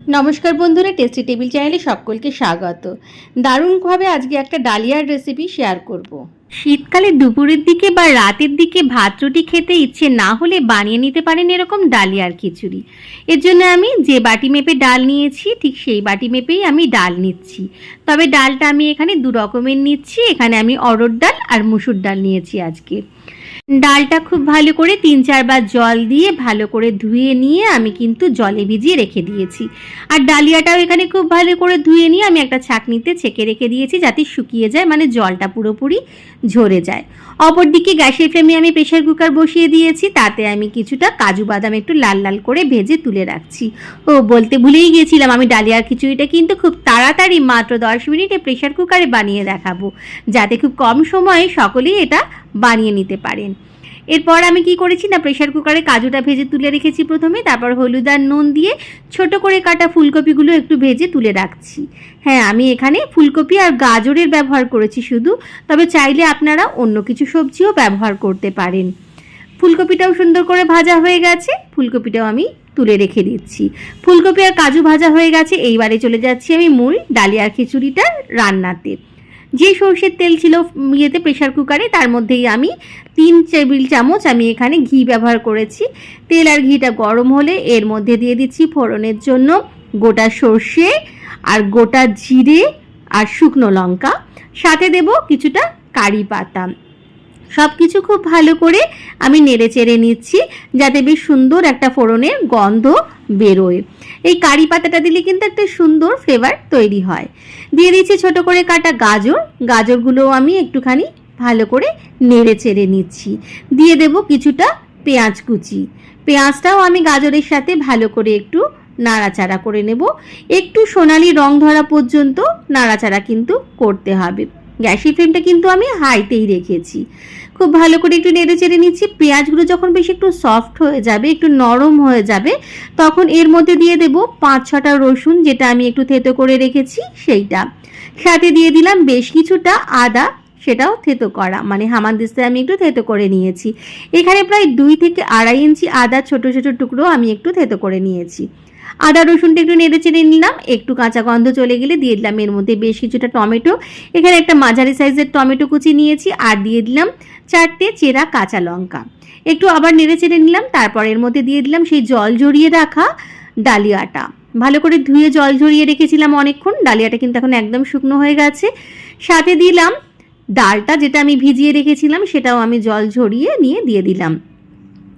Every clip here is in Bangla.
নমস্কার বন্ধুরা টেস্টি টেবিল চ্যানেলে সকলকে স্বাগত। দারুণভাবে আজকে একটা ডালিয়ার রেসিপি শেয়ার করব। শীতকালে দুপুরের দিকে বা রাতের দিকে ভাত রুটি খেতে ইচ্ছে না হলে বানিয়ে নিতে পারেন এরকম ডালিয়ার খিচুড়ি। এর জন্য আমি যে বাটি মেপে ডাল নিয়েছি, ঠিক সেই বাটি মেপেই আমি ডাল নিচ্ছি। তবে ডালটা আমি এখানে দু রকমের নিচ্ছি, এখানে আমি অরড় ডাল আর মুসুর ডাল নিয়েছি আজকে। ডালটা খুব ভালো করে তিন চারবার জল দিয়ে ভালো করে ধুয়ে নিয়ে আমি কিন্তু জলে ভিজিয়ে রেখে দিয়েছি। আর ডালিয়াটাও এখানে খুব ভালো করে ধুয়ে নিয়ে আমি একটা ছাঁকনিতে ছেঁকে রেখে দিয়েছি যাতে শুকিয়ে যায় মানে জলটা পুরোপুরি ঝরে যায়। অপরদিকে গ্যাসের ফ্লেমে আমি প্রেশার কুকার বসিয়ে দিয়েছি, তাতে আমি কিছুটা কাজু বাদাম একটু লাল লাল করে ভেজে তুলে রাখছি। ও, বলতে ভুলেই গিয়েছিলাম আমি ডালিয়ার খিচুড়িটা কিন্তু খুব তাড়াতাড়ি মাত্র দশ মিনিটে প্রেশার কুকারে বানিয়ে দেখাবো। যাতে খুব কম সময়ে সকলেই এটা বানিয়ে নিতে পারেন। এরপর আমি কি করেছি না প্রেশার কুকারে কাজুটা ভেজে তুলে রেখেছি প্রথমে, তারপর হলুদ আর নুন দিয়ে ছোট করে কাটা ফুলকপিগুলো একটু ভেজে তুলে রাখছি। হ্যাঁ আমি এখানে ফুলকপি আর গাজরের ব্যবহার করেছি শুধু, তবে চাইলে আপনারা অন্য কিছু সবজিও ব্যবহার করতে পারেন। ফুলকপিটাও সুন্দর করে ভাজা হয়ে গেছে, ফুলকপিটাও আমি তুলে রেখে দিচ্ছি। ফুলকপি আর কাজু ভাজা হয়ে গেছে, এইবারে চলে যাচ্ছি আমি মূল ডালিয়ার খিচুড়িটা রান্নাতে। যে সর্ষের তেল ছিল ইয়েতে প্রেশার কুকারে তার মধ্যেই আমি তিন টেবিল চামচ আমি এখানে ঘি ব্যবহার করেছি। তেল আর ঘিটা গরম হলে এর মধ্যে দিয়ে দিচ্ছি ফোড়নের জন্য গোটা সর্ষে আর গোটা জিরে আর শুকনো লঙ্কা। সাথে দেব কিছুটা কারি পাতা। সব কিছু খুব ভালো করে আমি নেড়ে চেড়ে নিচ্ছি যাতে বেশ সুন্দর একটা ফোড়নের গন্ধ বেরোয়। এই কারি পাতাটা দিলে কিন্তু একটা সুন্দর ফ্লেভার তৈরি হয়। দিয়ে দিচ্ছি ছোট করে কাটা গাজর। গাজরগুলোও আমি একটুখানি ভালো করে নেড়ে চেড়ে নিচ্ছি। দিয়ে দেব কিছুটা পেঁয়াজ কুচি। পেঁয়াজটাও আমি গাজরের সাথে ভালো করে একটু নাড়াচাড়া করে নেব। একটু সোনালি রং ধরা পর্যন্ত নাড়াচাড়া কিন্তু করতে হবে। গ্যাসের ফ্লেমটা কিন্তু আমি হাইতেই রেখেছি। খুব ভালো করে একটু নেড়ে চেড়ে নিচ্ছি। পেঁয়াজগুলো যখন বেশি একটু সফট হয়ে যাবে, একটু নরম হয়ে যাবে, তখন এর মধ্যে দিয়ে দেব পাঁচ ছটা রসুন, যেটা আমি একটু থেতো করে রেখেছি, সেইটা। সাথে দিয়ে দিলাম বেশ কিছুটা আদা সেটাও থেতো করা। মানে হামানদিস্তে আমি একটু থেতো করে নিয়েছি। এখানে প্রায় দুই থেকে আড়াই ইঞ্চি আদা ছোট ছোট টুকরো আমি একটু থেতো করে নিয়েছি। আদা রসুনটা একটু নেড়ে চেড়ে নিলাম, একটু কাঁচা গন্ধ চলে গেলে দিয়ে দিলাম। এর মধ্যে বেশ কিছুটা টমেটো। এখানে একটা মাঝারি সাইজের টমেটো কুচি নিয়েছি আর দিয়ে দিলাম চারটে চেরা কাঁচা লঙ্কা। একটু আবার নেড়ে চেড়ে নিলাম, তারপর এর মধ্যে দিয়ে দিলাম সেই জল ঝরিয়ে রাখা ডালিয়াটা। ভালো করে ধুয়ে জল ঝরিয়ে রেখেছিলাম অনেকক্ষণ, ডালিয়াটা কিন্তু এখন একদম শুকনো হয়ে গেছে। সাথে দিলাম ডালটা যেটা আমি ভিজিয়ে রেখেছিলাম, সেটাও আমি জল ঝরিয়ে নিয়ে দিয়ে দিলাম।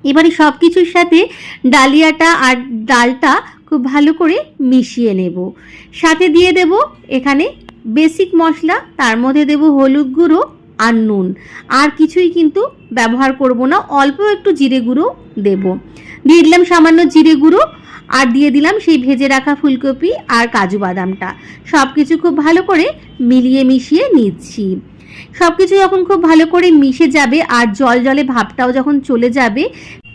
এবারে সব কিছুর সাথে ডালিয়াটা আর ডালটা খুব ভালো করে মিশিয়ে নেব। সাথে দিয়ে দেব এখানে বেসিক মশলা, তার মধ্যে দেব হলুদ গুঁড়ো আর নুন। আর কিছুই কিন্তু ব্যবহার করব না, অল্প একটু জিরে গুঁড়ো দেব। দিয়ে দিলাম সামান্য জিরে গুঁড়ো আর দিয়ে দিলাম সেই ভেজে রাখা ফুলকপি আর কাজু বাদামটা। সব কিছু খুব ভালো করে মিলিয়ে মিশিয়ে নিচ্ছি। সব কিছু যখন খুব ভালো করে মিশে যাবে আর জল জলে ভাবটাও যখন চলে যাবে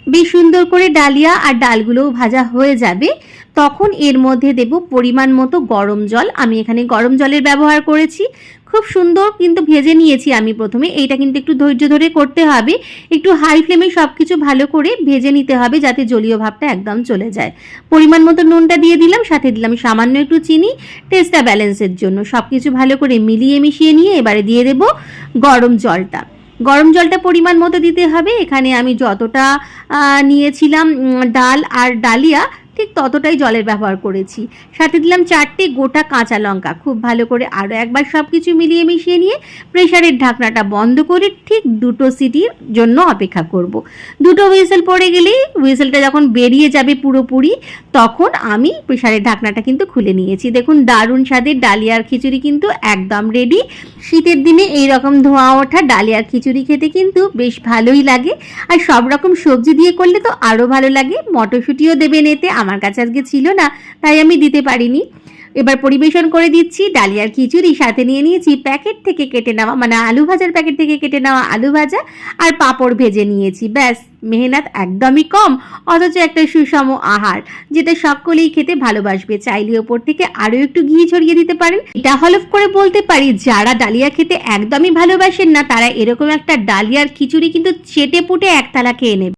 বেশ সুন্দর করে ডালিয়া আর ডালগুলোও ভাজা হয়ে যাবে। তখন এর মধ্যে দেব পরিমাণ মতো গরম জল। আমি এখানে গরম জলের ব্যবহার করেছি। খুব সুন্দর কিন্তু ভেজে নিয়েছি আমি প্রথমে। এইটা কিন্তু একটু ধৈর্য ধরে করতে হবে। একটু হাই ফ্লেমে সব কিছু ভালো করে ভেজে নিতে হবে যাতে জলীয় ভাবটা একদম চলে যায়। পরিমাণ মতো নুনটা দিয়ে দিলাম, সাথে দিলাম সামান্য একটু চিনি। টেস্টটা ব্যালেন্সের জন্য। সব কিছু ভালো করে মিলিয়ে মিশিয়ে নিয়ে এবারে দিয়ে দেব গরম জলটা। গরম জলটা পরিমাণ মতো দিতে হবে। এখানে আমি যতটা নিয়েছিলাম ডাল আর ডালিয়া ঠিক ততটাই জলের ব্যবহার করেছি। সাথে দিলাম চারটে গোটা কাঁচা লঙ্কা। খুব ভালো করে আরও একবার সব কিছু মিলিয়ে মিশিয়ে নিয়ে প্রেশারের ঢাকনাটা বন্ধ করে ঠিক দুটো সিটির জন্য অপেক্ষা করব। দুটো হুইসেল পড়ে গেলেই হুইসেলটা যখন বেরিয়ে যাবে পুরোপুরি, তখন আমি প্রেশারের ঢাকনাটা কিন্তু খুলে নিয়েছি। দেখুন, দারুণ স্বাদের ডালিয়ার খিচুড়ি কিন্তু একদম রেডি শীতের দিনে এই রকম ধোঁয়া ওঠা ডালিয়ার খিচুড়ি খেতে কিন্তু বেশ ভালোই লাগে। আর সব রকম সবজি দিয়ে করলে তো আরও ভালো লাগে। মটরশুঁটিও দেবেন এতে আমার কাছে আজকে ছিল না, তাই আমি দিতে পারিনি। এবার পরিবেশন করে দিচ্ছি, ডালিয়ার খিচুড়ি সাথে নিয়ে নিয়েছি প্যাকেট থেকে কেটে নেওয়া মানে আলু ভাজার প্যাকেট থেকে কেটে নেওয়া আলু ভাজা আর পাঁপড় ভেজে নিয়েছি, ব্যাস। মেহনত একদমই কম, অথচ একটা সুষম আহার, যেটা সকলেই খেতে ভালোবাসবে। চাইলে ওপর থেকে আরও একটু ঘি ছড়িয়ে দিতে পারেন। এটা হলফ করে বলতে পারি, যারা ডালিয়া খেতে একদমই ভালোবাসেন না, তারা এরকম একটা ডালিয়ার খিচুড়ি কিন্তু চেটে পুটে একতলা খেয়ে নেবে।